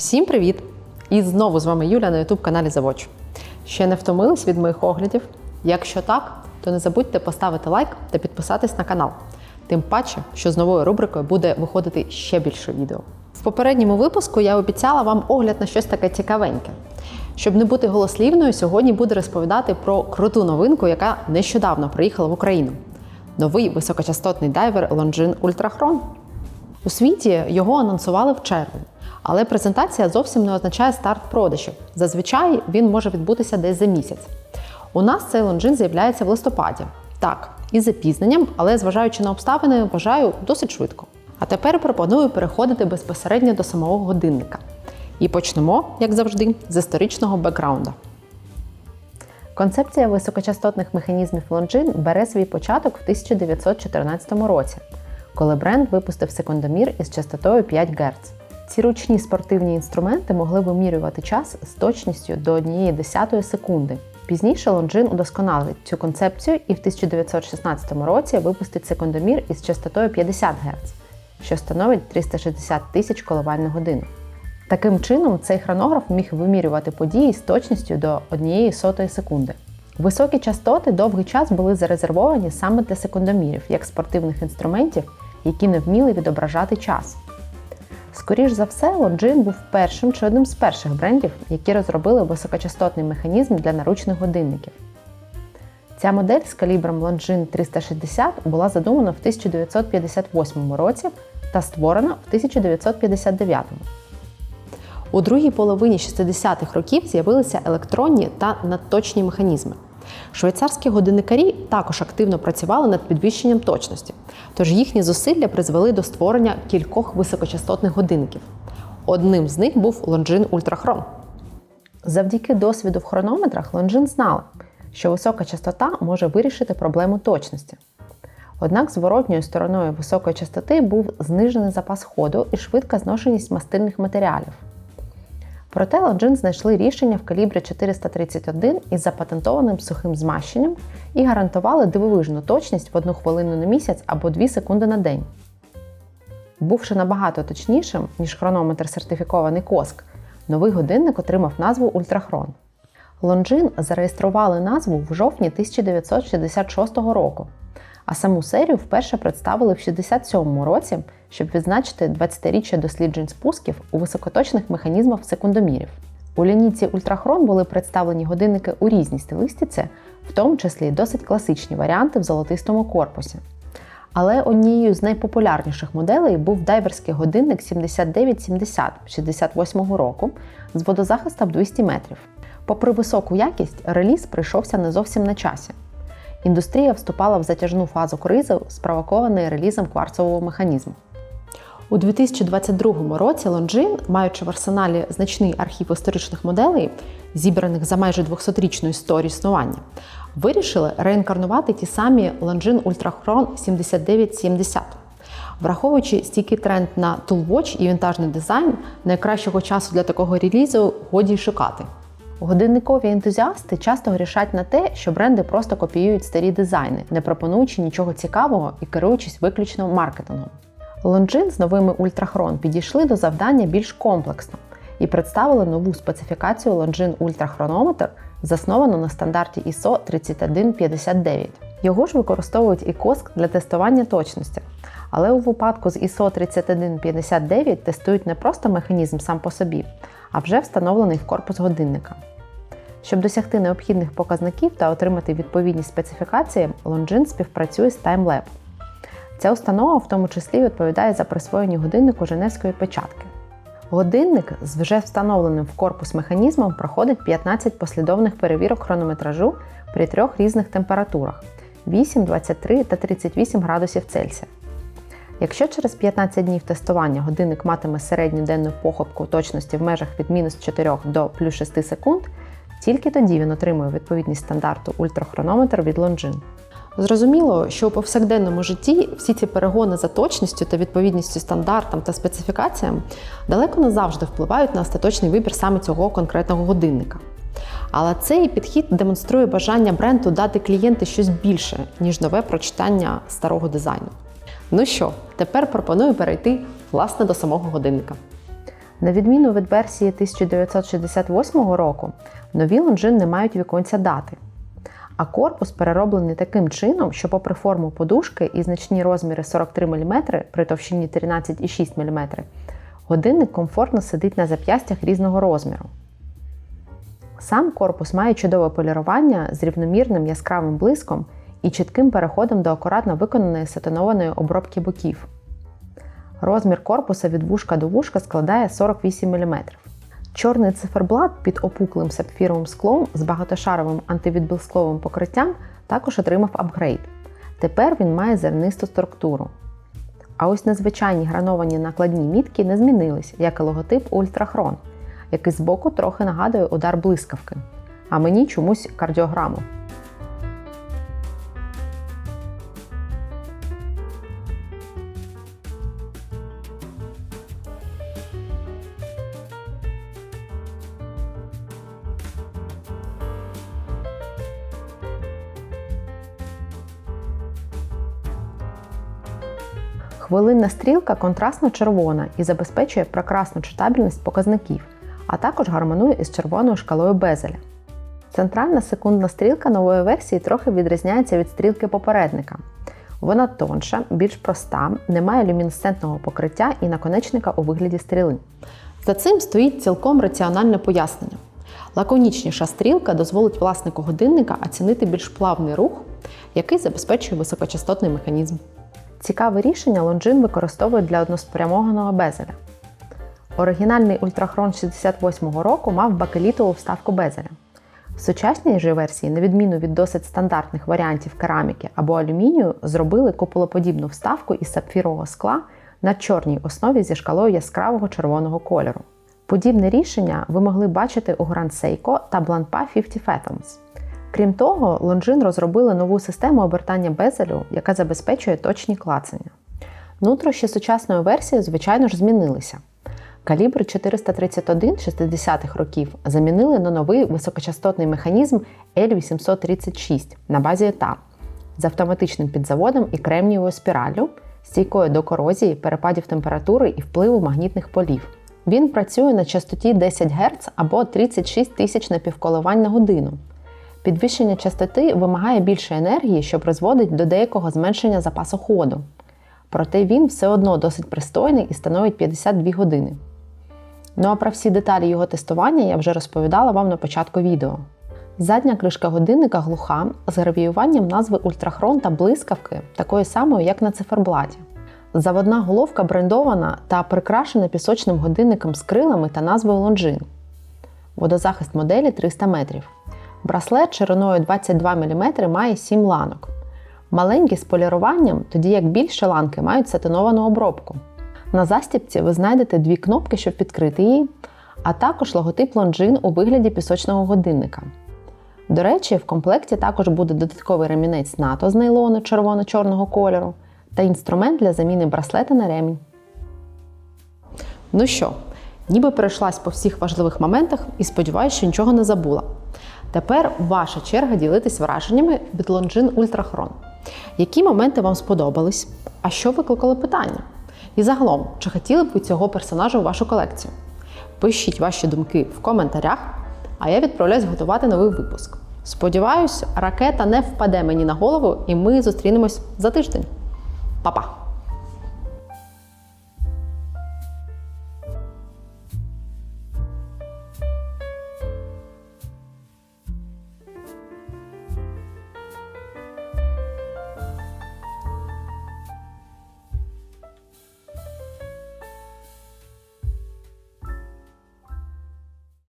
Всім привіт! І знову з вами Юля на youtube каналі Завоч. Ще не втомились від моїх оглядів? Якщо так, то не забудьте поставити лайк та підписатись на канал. Тим паче, що з новою рубрикою буде виходити ще більше відео. В попередньому випуску я обіцяла вам огляд на щось таке цікавеньке. Щоб не бути голослівною, сьогодні буду розповідати про круту новинку, яка нещодавно приїхала в Україну. Новий високочастотний дайвер Longines Ultrachron. У світі його анонсували в червні, але презентація зовсім не означає старт продажів. Зазвичай він може відбутися десь за місяць. У нас цей лонжин з'являється в листопаді. Так, із запізненням, але зважаючи на обставини, вважаю досить швидко. А тепер пропоную переходити безпосередньо до самого годинника. І почнемо, як завжди, з історичного бекграунда. Концепція високочастотних механізмів Longines бере свій початок в 1914 році, коли бренд випустив секундомір із частотою 5 Гц. Ці ручні спортивні інструменти могли вимірювати час з точністю до 1 десятої секунди. Пізніше Longines удосконалить цю концепцію і в 1916 році випустить секундомір із частотою 50 Гц, що становить 360 тисяч коливань на годину. Таким чином, цей хронограф міг вимірювати події з точністю до 1 сотої секунди. Високі частоти довгий час були зарезервовані саме для секундомірів, як спортивних інструментів, які не вміли відображати час. Скоріш за все, Longines був першим чи одним з перших брендів, які розробили високочастотний механізм для наручних годинників. Ця модель з калібром Longines 360 була задумана в 1958 році та створена в 1959. У другій половині 60-х років з'явилися електронні та надточні механізми. Швейцарські годинникарі також активно працювали над підвищенням точності, тож їхні зусилля призвели до створення кількох високочастотних годинників. Одним з них був Longines Ultrachron. Завдяки досвіду в хронометрах Longines знали, що висока частота може вирішити проблему точності. Однак зворотньою стороною високої частоти був знижений запас ходу і швидка зношеність мастильних матеріалів. Проте Longines знайшли рішення в калібрі 431 із запатентованим сухим змащенням і гарантували дивовижну точність в 1 хвилину на місяць або 2 секунди на день. Бувши набагато точнішим, ніж хронометр сертифікований Коск, новий годинник отримав назву Ультрахрон. Longines зареєстрували назву в жовтні 1966 року, а саму серію вперше представили в 1967 році, щоб відзначити 20-річчя досліджень спусків у високоточних механізмах секундомірів. У лінійці Ультрахрон були представлені годинники у різній стилистиці, в тому числі досить класичні варіанти в золотистому корпусі. Але однією з найпопулярніших моделей був дайверський годинник 7970 68 року з водозахистом 200 метрів. Попри високу якість, реліз прийшовся не зовсім на часі. Індустрія вступала в затяжну фазу кризи, спровокованої релізом кварцового механізму. У 2022 році Longines, маючи в арсеналі значний архів історичних моделей, зібраних за майже 200-річну історію існування, вирішили реінкарнувати ті самі Longines Ultrachron 7970. Враховуючи стійкий тренд на Toolwatch і вінтажний дизайн, найкращого часу для такого релізу годі й шукати. Годинникові ентузіасти часто грішать на те, що бренди просто копіюють старі дизайни, не пропонуючи нічого цікавого і керуючись виключно маркетингом. Longines з новими Ultrachron підійшли до завдання більш комплексно і представили нову специфікацію Longines Chronometer, засновану на стандарті ISO 3159. Його ж використовують і COSC для тестування точності. Але у випадку з ISO 3159 тестують не просто механізм сам по собі, а вже встановлений в корпус годинника. Щоб досягти необхідних показників та отримати відповідні специфікації, Longines співпрацює з TimeLab. Ця установа в тому числі відповідає за присвоєння годиннику Женевської печатки. Годинник з вже встановленим в корпус механізмом проходить 15 послідовних перевірок хронометражу при трьох різних температурах 8, 23 та 38 градусів Цельсія. Якщо через 15 днів тестування годинник матиме середню денну похибку точності в межах від мінус 4 до плюс 6 секунд, тільки тоді він отримує відповідність стандарту ультрахронометр від Longines. Зрозуміло, що у повсякденному житті всі ці перегони за точністю та відповідністю стандартам та специфікаціям далеко не завжди впливають на остаточний вибір саме цього конкретного годинника. Але цей підхід демонструє бажання бренду дати клієнту щось більше, ніж нове прочитання старого дизайну. Ну що, тепер пропоную перейти власне до самого годинника. На відміну від версії 1968 року, нові лонжин не мають віконця дати. А корпус перероблений таким чином, що, попри форму подушки і значні розміри 43 мм при товщині 13,6 мм, годинник комфортно сидить на зап'ястях різного розміру. Сам корпус має чудове полірування з рівномірним яскравим блиском і чітким переходом до акуратно виконаної сатинованої обробки боків. Розмір корпуса від вушка до вушка складає 48 мм. Чорний циферблат під опуклим сапфіровим склом з багатошаровим антивідблисковим покриттям також отримав апгрейд. Тепер він має зернисту структуру. А ось незвичайні грановані накладні мітки не змінились, як і логотип Ультрахрон, який збоку трохи нагадує удар блискавки, а мені чомусь кардіограму. Хвилинна стрілка контрастно червона і забезпечує прекрасну читабельність показників, а також гармонує із червоною шкалою безеля. Центральна секундна стрілка нової версії трохи відрізняється від стрілки попередника. Вона тонша, більш проста, не має люмінесцентного покриття і наконечника у вигляді стріли. За цим стоїть цілком раціональне пояснення. Лаконічніша стрілка дозволить власнику годинника оцінити більш плавний рух, який забезпечує високочастотний механізм. Цікаве рішення Longines використовують для односпрямованого безеля. Оригінальний ультрахрон 68-го року мав бакелітову вставку безеля. В сучасній же версії, на відміну від досить стандартних варіантів кераміки або алюмінію, зробили куполоподібну вставку із сапфірового скла на чорній основі зі шкалою яскравого червоного кольору. Подібне рішення ви могли бачити у Grand Seiko та Blancpain 50 Fathoms. Крім того, Longines розробили нову систему обертання безелю, яка забезпечує точні клацання. Нутрощі сучасної версії, звичайно ж, змінилися. Калібр 431 60-х років замінили на новий високочастотний механізм L836 на базі ETA з автоматичним підзаводом і кремнієвою спіраллю, стійкою до корозії, перепадів температури і впливу магнітних полів. Він працює на частоті 10 Гц або 36 тисяч напівколивань на годину. Підвищення частоти вимагає більше енергії, що призводить до деякого зменшення запасу ходу. Проте він все одно досить пристойний і становить 52 години. Ну а про всі деталі його тестування я вже розповідала вам на початку відео. Задня кришка годинника глуха з гравіюванням назви ультрахрон та блискавки, такої самої, як на циферблаті. Заводна головка брендована та прикрашена пісочним годинником з крилами та назвою Longines. Водозахист моделі 300 метрів. Браслет шириною 22 мм має 7 ланок. Маленькі з поліруванням, тоді як більші ланки мають сатиновану обробку. На застібці ви знайдете дві кнопки, щоб відкрити її, а також логотип Longines у вигляді пісочного годинника. До речі, в комплекті також буде додатковий ремінець НАТО з нейлону червоно-чорного кольору та інструмент для заміни браслета на ремінь. Ну що, ніби перейшлась по всіх важливих моментах і сподіваюся, що нічого не забула. Тепер ваша черга ділитись враженнями від Longines Ultrachron. Які моменти вам сподобались? А що викликало питання? І загалом, чи хотіли б ви цього персонажа у вашу колекцію? Пишіть ваші думки в коментарях, а я відправляюсь готувати новий випуск. Сподіваюсь, ракета не впаде мені на голову, і ми зустрінемось за тиждень. Па-па!